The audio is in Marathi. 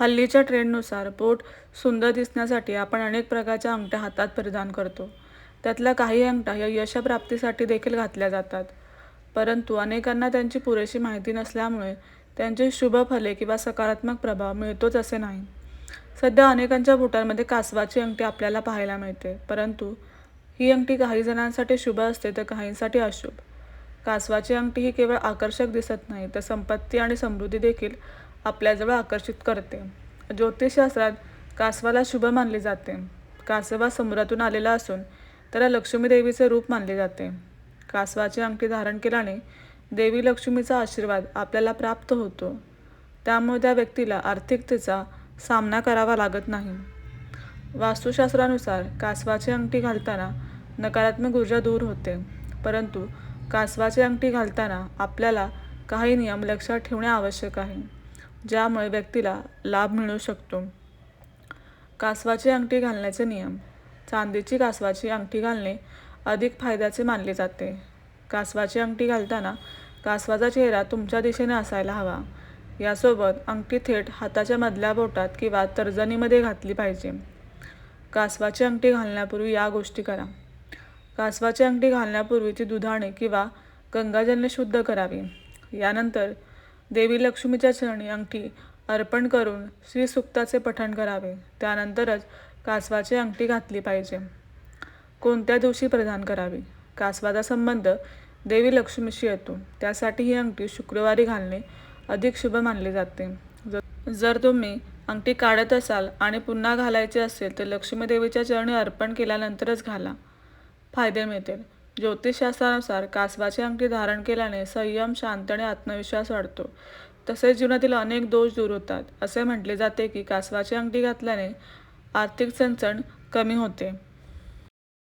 हल्लीच्या ट्रेंडनुसार बोट सुंदर दिसण्यासाठी आपण अनेक प्रकारच्या अंगठ्या हातात परिधान करतो. त्यातल्या काही अंगठ्या या यशप्राप्तीसाठी देखील घातल्या जातात. परंतु अनेकांना त्यांची पुरेशी माहिती नसल्यामुळे त्यांचे शुभ फले किंवा सकारात्मक प्रभाव मिळतोच असे नाही. सध्या अनेकांच्या बोटांमध्ये कासवाची अंगठी आपल्याला पाहायला मिळते. परंतु ही अंगठी काही जणांसाठी शुभ असते तर काहींसाठी अशुभ. कासवाची अंगठी ही केवळ आकर्षक दिसत नाही तर संपत्ती आणि समृद्धी देखील आपल्याजवळ आकर्षित करते. ज्योतिषशास्त्रात कासवाला शुभ मानले जाते. कासवा समुद्रातून आलेला असून त्याला लक्ष्मी देवीचे रूप मानले जाते. कासवाची अंगठी धारण केल्याने देवी लक्ष्मीचा आशीर्वाद आपल्याला प्राप्त होतो. त्यामुळे त्या व्यक्तीला आर्थिकतेचा सामना करावा लागत नाही. वास्तुशास्त्रानुसार कासवाची अंगठी घालताना नकारात्मक ऊर्जा दूर होते. परंतु कासवाची अंगठी घालताना आपल्याला काही नियम लक्षात ठेवणे आवश्यक आहे, ज्यामुळे व्यक्तीला लाभ मिळू शकतो. कासवाची अंगठी घालण्याचे नियम चांदीची कासवाची अंगठी घालणे अधिक फायद्याचे मानले जाते. कासवाची अंगठी घालताना कासवाचा चेहरा तुमच्या दिशेने असायला हवा. यासोबत अंगठी थेट हाताच्या मधल्या बोटात किंवा तर्जनीमध्ये घातली पाहिजे. कासवाची अंगठी घालण्यापूर्वी या गोष्टी करा. कासवाची अंगठी घालण्यापूर्वी ती दुधाने किंवा गंगाजलने शुद्ध करावी. यानंतर देवी लक्ष्मीच्या चरणी अंगठी अर्पण करून श्रीसूक्ताचे पठण करावे. त्यानंतरच कासवाची अंगठी घातली पाहिजे. कोणत्या दिवशी प्रदान करावी? कासवाचा संबंध देवी लक्ष्मीशी येतो. त्यासाठी ही अंगठी शुक्रवारी घालणे अधिक शुभ मानले जाते. जर तुम्ही अंगठी काढत असाल आणि पुन्हा घालायची असेल तर लक्ष्मीदेवीच्या चरणी अर्पण केल्यानंतरच घाला. फायदे मिळतील ज्योतिषशास्त्रानुसार कासवाची अंगठी धारण केल्याने संयम, शांत आणि आत्मविश्वास वाढतो. तसेच जीवनातील अनेक दोष दूर होतात. असे म्हटले जाते की कासवाची अंगठी घातल्याने आर्थिक चणचण कमी होते.